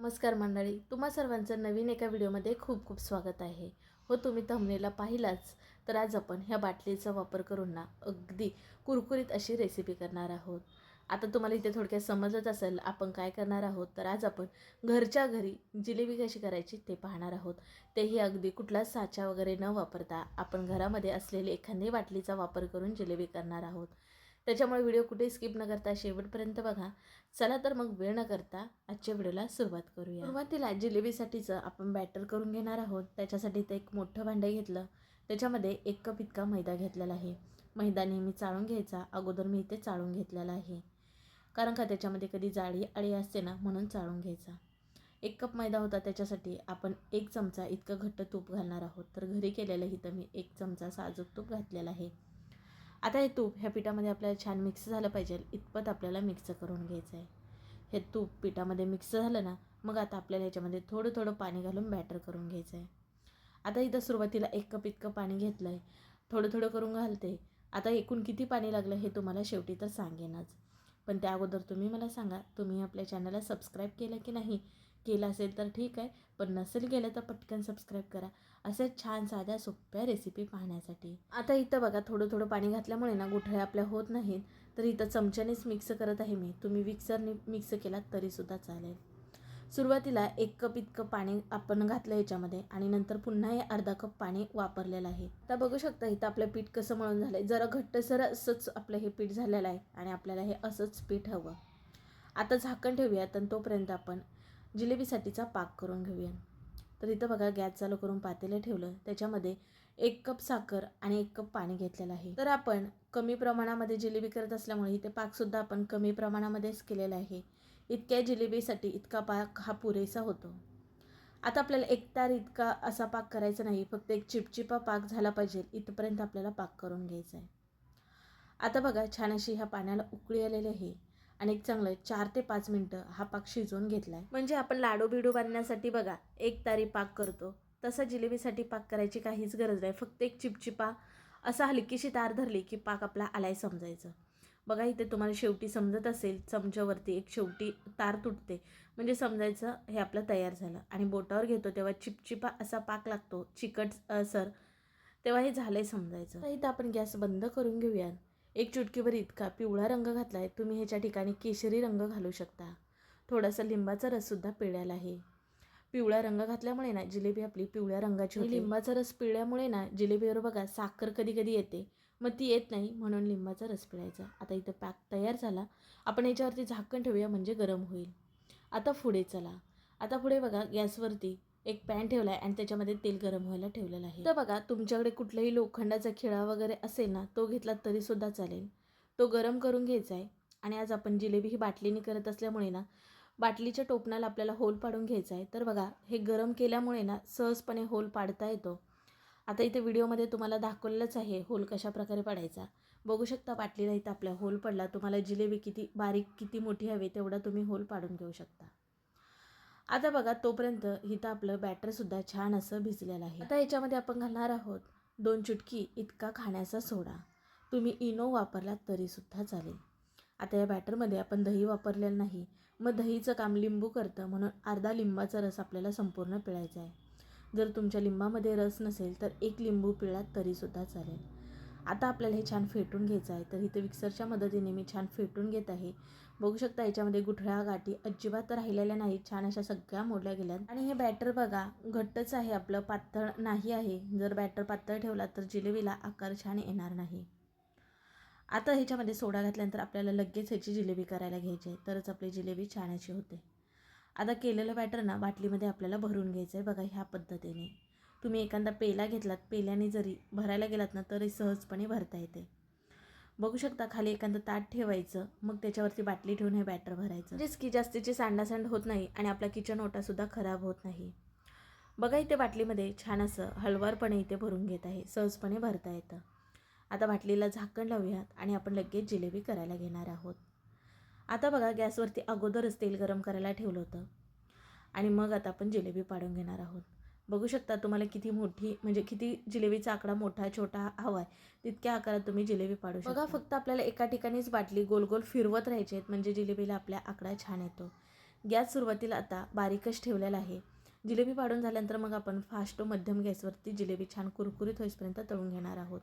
नमस्कार मंडळी तुम्हा सर्वांचं नवीन एका व्हिडिओमध्ये खूप खूप स्वागत आहे. हो तुम्ही थंबनेला पाहिलाच. तर आज आपण ह्या बाटलीचा वापर करून ना अगदी कुरकुरीत अशी रेसिपी करणार आहोत. आता तुम्हाला इथे थोडक्यात समजत असेल आपण काय करणार आहोत? तर आज आपण घरच्या घरी जिलेबी कशी करायची ते पाहणार आहोत. तेही अगदी कुठलाच साचा वगैरे न वापरता आपण घरामध्ये असलेली एखादी बाटलीचा वापर करून जिलेबी करणार आहोत. त्याच्यामुळे व्हिडिओ कुठे स्किप न करता शेवटपर्यंत बघा. चला तर मग वेळ न करता आजच्या व्हिडिओला सुरुवात करूया. सुरुवातीला जिलेबीसाठीचं आपण बॅटर करून घेणार आहोत. त्याच्यासाठी ते एक मोठं भांडं घेतलं. त्याच्यामध्ये एक कप इतका मैदा घेतलेला आहे. मैदा नेहमी चाळून घ्यायचा. अगोदर मी इथे चाळून घेतलेला आहे. कारण का त्याच्यामध्ये कधी जाळी आळी असते ना म्हणून चाळून घ्यायचा. एक कप मैदा होता त्याच्यासाठी आपण एक चमचा इतकं घट्ट तूप घालणार आहोत. तर घरी केलेलं इथं मी एक चमचा साजूक तूप घातलेला आहे. आता हे तूप ह्या पिठामध्ये आपल्याला छान मिक्स झालं पाहिजे. इतपत आपल्याला मिक्स करून घ्यायचं आहे. हे तूप पिठामध्ये मिक्स झालं ना मग आता आपल्याला ह्याच्यामध्ये थोडं थोडं पाणी घालून बॅटर करून घ्यायचं आहे. आता इथं सुरुवातीला एक कप इतकं पाणी घेतलं आहे थोडं थोडं करून घालते. आता एकूण किती पाणी लागलं हे तुम्हाला शेवटी तर सांगेनच. पण त्या अगोदर तुम्ही मला सांगा तुम्ही आपल्या चॅनलला सबस्क्राईब केलं की नाही? केलं असेल तर ठीक आहे. पण नसेल केलं तर पटकन सबस्क्राईब करा. असं छान साध्या सोप्या रेसिपी पाहण्यासाठी. आता इथं बघा थोडं थोडं पाणी घातल्यामुळे ना गुठळ्या आपल्या होत नाहीत. तर इथं चमच्यानेच मिक्स करत आहे मी. तुम्ही विक्सरने मिक्स केलात तरीसुद्धा चालेल. सुरुवातीला एक कप इतकं पाणी आपण घातलं ह्याच्यामध्ये आणि नंतर पुन्हा हे अर्धा कप पाणी वापरलेलं आहे. आता बघू शकता इथं आपलं पीठ कसं मळून झालं आहे जरा घट्टसर असंच आपलं हे पीठ झालेलं आहे आणि आपल्याला हे असंच पीठ हवं. आता झाकण ठेवूयात आणि तोपर्यंत आपण जिलेबीसाठीचा पाक करून घेऊया तर इथं बघा गॅस चालू करून पातेलं ठेवलं. त्याच्यामध्ये एक कप साखर आणि एक कप पाणी घेतलेलं आहे. तर आपण कमी प्रमाणामध्ये जिलेबी करत असल्यामुळे इथे पाकसुद्धा आपण कमी प्रमाणामध्येच केलेला आहे. इतक्या जिलेबीसाठी इतका पाक हा पुरेसा होतो. आता आपल्याला एक तार इतका असा पाक करायचा नाही फक्त एक चिपचिपा पाक झाला पाहिजे. इथपर्यंत आपल्याला पाक करून घ्यायचा आहे आता बघा छान अशी ह्या पाण्याला उकळी आलेली आहे. आणि एक चांगलं चार ते पाच मिनटं हा पाक शिजवून घेतला आहे म्हणजे आपण लाडू बिडू बांधण्यासाठी बघा एक तारी पाक करतो. तसा जिलेबीसाठी पाक करायची काहीच गरज नाही. फक्त एक चिपचिपा असा हलकीशी तार धरली की पाक आपला आलाय समजायचं. बघा इथे तुम्हाला शेवटी समजत असेल चमच्यावरती एक शेवटी तार तुटते. म्हणजे समजायचं हे आपलं तयार झालं. आणि बोटावर घेतो तेव्हा चिपचिपा असा पाक लागतो चिकट सर तेव्हा हे झालंय समजायचं. इथं आपण गॅस बंद करून घेऊयात. एक चुटकीभर इतका पिवळा रंग घातला आहे तुम्ही ह्याच्या ठिकाणी केशरी रंग घालू शकता. थोडासा लिंबाचा रससुद्धा पिळ्याला आहे. पिवळा रंग घातल्यामुळे ना जिलेबी आपली पिवळ्या रंगाची होती. लिंबाचा रस पिळल्यामुळे ना जिलेबीवर बघा साखर कधी कधी येते. मग ती येत नाही म्हणून लिंबाचा रस पिळायचा. आता इथं पॅक तयार झाला. आपण याच्यावरती झाकण ठेवूया म्हणजे गरम होईल. आता पुढे चला. आता पुढे बघा गॅसवरती एक पॅन ठेवला आहे आणि त्याच्यामध्ये तेल गरम व्हायला ठेवलेलं आहे. तर बघा तुमच्याकडे कुठलाही लोखंडाचा खिळा वगैरे असेल ना तो घेतला तरीसुद्धा चालेल. तो गरम करून घ्यायचा आहे. आणि आज आपण जिलेबी ही बाटलीने करत असल्यामुळे ना बाटलीच्या टोपणाला आपल्याला होल पाडून घ्यायचा आहे. तर बघा हे गरम केल्यामुळे ना सहजपणे होल पाडता येतो. आता इथे व्हिडिओमध्ये तुम्हाला दाखवलेलंच आहे होल कशा प्रकारे पाडायचा. बघू शकता बाटलीला इथं आपला होल पडला. तुम्हाला जिलेबी किती बारीक किती मोठी हवी तेवढा तुम्ही होल पाडून घेऊ शकता. आता बघा तोपर्यंत इथं आपलं बॅटरसुद्धा छान असं भिजलेलं आहे. आता याच्यामध्ये आपण घालणार आहोत दोन चुटकी इतका खाण्याचा सोडा. तुम्ही इनो वापरला तरीसुद्धा चालेल. आता या बॅटरमध्ये आपण दही वापरलेलं नाही. मग दहीचं काम लिंबू करतं म्हणून अर्धा लिंबाचा रस आपल्याला संपूर्ण पिळायचा आहे. जर तुमच्या लिंबामध्ये रस नसेल तर एक लिंबू पिळात तरीसुद्धा चालेल. आता आपल्याला हे छान फेटून घ्यायचं आहे. तर इथे मिक्सरच्या मदतीने मी छान फेटून घेत आहे. बघू शकता याच्यामध्ये गुठळ्या गाठी अजिबात राहिलेल्या नाहीत. छान अशा सगळ्या मोडल्या गेल्यात. आणि हे बॅटर बघा घट्टच आहे आपलं. पातळ नाही आहे. जर बॅटर पातळ ठेवला तर जिलेबीला आकार छान येणार नाही. आता ह्याच्यामध्ये सोडा घातल्यानंतर आपल्याला लगेच ह्याची जिलेबी करायला घ्यायची आहे. तरच आपली जिलेबी छान अशी होते. आता केलेलं बॅटर ना बाटलीमध्ये आपल्याला भरून घ्यायचं आहे बघा ह्या पद्धतीने. तुम्ही एखादा पेला घेतलात पेल्याने जरी भरायला गेलात ना तरी सहजपणे भरता येते. बघू शकता खाली एखादं ताट ठेवायचं मग त्याच्यावरती बाटली ठेवून हे बॅटर भरायचं. म्हणजेच की जास्तीची सांडासांड होत नाही आणि आपला किचन ओटासुद्धा खराब होत नाही. बघा इथे बाटलीमध्ये छान असं हलवारपणे इथे भरून घेत आहे सहजपणे भरता येतं. आता बाटलीला झाकण लावूयात आणि आपण लगेच जिलेबी करायला घेणार आहोत. आता बघा गॅसवरती अगोदरच तेल गरम करायला ठेवलं होतं. आणि मग आता आपण जिलेबी पाडून घेणार आहोत. बघू शकता तुम्हाला किती मोठी म्हणजे किती जिलेबीचा आकडा मोठा छोटा हवा आहे तितक्या आकारात तुम्ही जिलेबी पाडू शकता. बघा फक्त आपल्याला एका ठिकाणीच बाटली गोल गोल फिरवत राहायचे आहेत म्हणजे जिलेबीला आपल्या आकडा छान येतो. गॅस सुरुवातीला आता बारीकच ठेवलेला आहे. जिलेबी पाडून झाल्यानंतर मग आपण फास्ट मध्यम गॅसवरती जिलेबी छान कुरकुरीत होईपर्यंत तळून घेणार आहोत.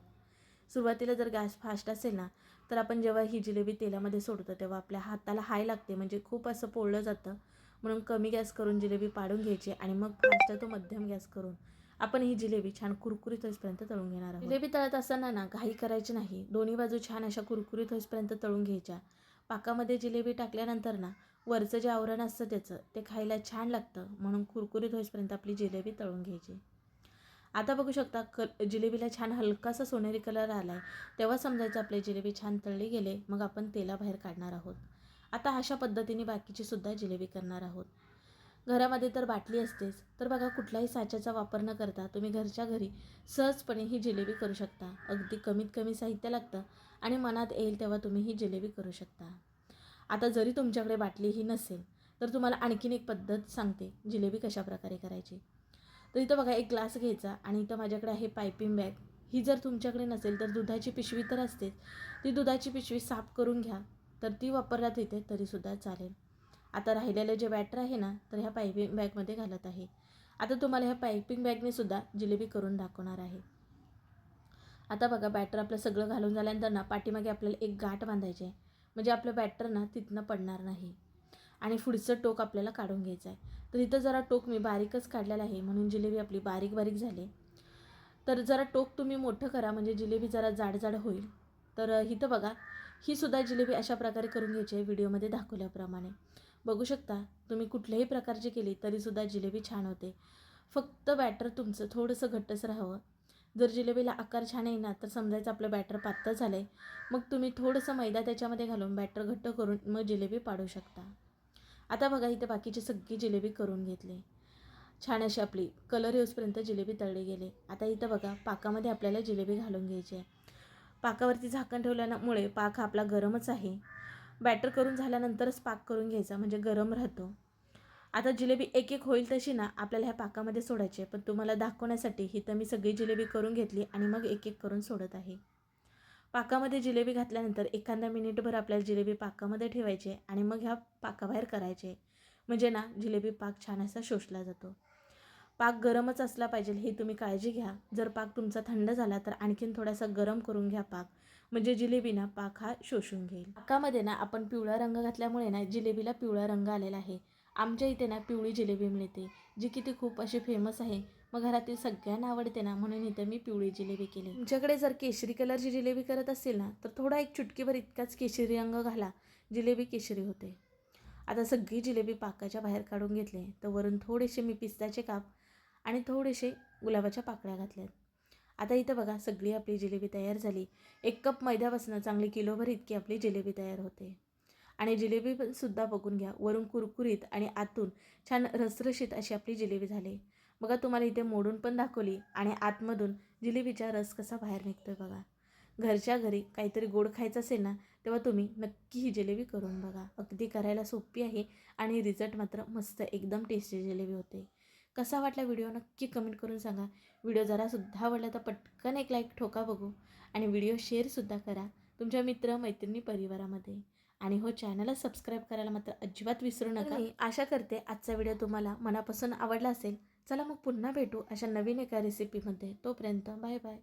सुरुवातीला जर गॅस फास्ट असेल ना तर आपण जेव्हा ही जिलेबी तेलामध्ये सोडतो तेव्हा आपल्या हाताला हाय लागते म्हणजे खूप असं पोळलं जातं. म्हणून कमी गॅस करून जिलेबी पाडून घ्यायची आणि मग फास्ट तो मध्यम गॅस करून आपण ही जिलेबी छान कुरकुरीत होईपर्यंत तळून घेणार आहोत. जिलेबी तळत असताना ना घाई करायची नाही. दोन्ही बाजू छान अशा कुरकुरीत होईपर्यंत तळून घ्यायच्या. पाकामध्ये जिलेबी टाकल्यानंतर ना वरचं जे आवरण असतं त्याचं ते खायला छान लागतं. म्हणून कुरकुरीत होईपर्यंत आपली जिलेबी तळून घ्यायची. आता बघू शकता क जिलेबीला छान हलकासा सोनेरी कलर आला आहे तेव्हा समजायचं आपले जिलेबी छान तळली गेले मग आपण तेलाबाहेर काढणार आहोत. आता अशा पद्धतीने बाकीची सुद्धा जिलेबी करणार आहोत. घरामध्ये तर बाटली असतेच तर बघा कुठल्याही साच्याचा वापर न करता तुम्ही घरच्या घरी सहजपणे ही जिलेबी करू शकता. अगदी कमीत कमी साहित्य लागतं आणि मनात येईल तेव्हा तुम्ही ही जिलेबी करू शकता. आता जरी तुमच्याकडे बाटली ही नसेल तर तुम्हाला आणखीन एक पद्धत सांगते जिलेबी कशा प्रकारे करायची. तर इथं बघा एक ग्लास घ्यायचा आणि इथं माझ्याकडे आहे पायपिंग बॅग. ही जर तुमच्याकडे नसेल तर दुधाची पिशवी तर असतेच. ती दुधाची पिशवी साफ करून घ्या. तर ती वापरण्यात येते तरीसुद्धा चालेल. आता राहिलेलं जे बॅटर आहे ना तर ह्या पायपिंग बॅगमध्ये घालत आहे. आता तुम्हाला ह्या पायपिंग बॅगने सुद्धा जिलेबी करून दाखवणार आहे. आता बघा बॅटर आपलं सगळं घालून झाल्यानंतर ना पाठीमागे आपल्याला एक गाठ बांधायची आहे. म्हणजे आपलं बॅटर ना तिथनं पडणार नाही. आणि पुढचं टोक आपल्याला काढून घ्यायचं आहे. तर इथं जरा टोक मी बारीकच काढलेला आहे म्हणून जिलेबी आपली बारीक बारीक झाली तर जरा टोक तुम्ही मोठं करा म्हणजे जिलेबी जरा जाड जाड होईल. तर इथं बघा. ही सुद्धा जिलेबी अशा प्रकारे करून घ्यायची आहे. व्हिडिओमध्ये दाखवल्याप्रमाणे. बघू शकता तुम्ही कुठल्याही प्रकारची केली तरीसुद्धा जिलेबी छान होते. फक्त बॅटर तुमचं थोडंसं घट्टच राहावं. जर जिलेबीला आकार छान येईना तर समजायचं आपलं बॅटर पातळ झालं आहे मग तुम्ही थोडंसं मैदा त्याच्यामध्ये घालून बॅटर घट्ट करून मग जिलेबी पाडू शकता. आता बघा इथे बाकीची सगळी जिलेबी करून घेतली. छान अशी आपली कलर येऊसपर्यंत जिलेबी तळली गेली. आता इथं बघा पाकामध्ये आपल्याला जिलेबी घालून घ्यायची आहे. पाकावरती झाकण ठेवल्यामुळे पाक हा आपला गरमच आहे. बॅटर करून झाल्यानंतरच पाक करून घ्यायचा म्हणजे गरम राहतो. आता जिलेबी एक एक होईल तशी ना आपल्याला ह्या पाकामध्ये सोडायची आहे. पण तुम्हाला दाखवण्यासाठी ही तर मी सगळी जिलेबी करून घेतली आणि मग एक एक करून सोडत आहे. पाकामध्ये जिलेबी घातल्यानंतर एखादा मिनिटभर आपल्याला जिलेबी पाकामध्ये ठेवायचे आणि मग ह्या पाकाबाहेर करायचे म्हणजे ना जिलेबी पाक छान असा शोषला जातो. पाक गरमच असला पाहिजे हे तुम्ही काळजी घ्या. जर पाक तुमचा थंड झाला तर आणखीन थोडासा गरम करून घ्या पाक. म्हणजे जिलेबी ना पाक हा शोषून घेईल. पाकामध्ये ना आपण पिवळा रंग घातल्यामुळे ना जिलेबीला पिवळा रंग आलेला आहे. आमच्या इथे ना पिवळी जिलेबी मिळते जी की ती खूप अशी फेमस आहे. मग घरातील सगळ्यांना आवडते ना म्हणून इथं मी पिवळी जिलेबी केली. तुमच्याकडे जर केशरी कलरची जिलेबी करत असेल ना तर थोडा एक चुटकीभर इतकाच केशरी रंग घाला. जिलेबी केशरी होते. आता सगळी जिलेबी पाकाच्या बाहेर काढून घेतले तर वरून थोडेसे मी पिस्ताचे काप आणि थोडेसे गुलाबाच्या पाकळ्या घातल्यात. आता इथं बघा सगळी आपली जिलेबी तयार झाली. एक कप मैद्यापासून चांगली किलोभर इतकी आपली जिलेबी तयार होते. आणि जिलेबी पण सुद्धा बघून घ्या वरून कुरकुरीत आणि आतून छान रसरशीत अशी आपली जिलेबी झाली. बघा तुम्हाला इथे मोडून पण दाखवली आणि आतमधून जिलेबीचा रस कसा बाहेर निघतोय बघा. घरच्या घरी काहीतरी गोड खायचं असेल ना तेव्हा तुम्ही नक्की ही जिलेबी करून बघा. अगदी करायला सोपी आहे आणि रिझल्ट मात्र मस्त एकदम टेस्टी जिलेबी होते. कसा वाटला व्हिडिओ नक्की कमेंट करून सांगा. व्हिडिओ जरासुद्धा आवडला तर पटकन एक लाईक ठोका बघू आणि व्हिडिओ शेअरसुद्धा करा तुमच्या मित्र मैत्रिणी परिवारामध्ये. आणि हो चॅनलला सबस्क्राईब करायला मात्र अजिबात विसरू नका. मी आशा करते आजचा व्हिडिओ तुम्हाला मनापासून आवडला असेल. चला मग पुन्हा भेटू अशा नवीन एका रेसिपीमध्ये तोपर्यंत बाय बाय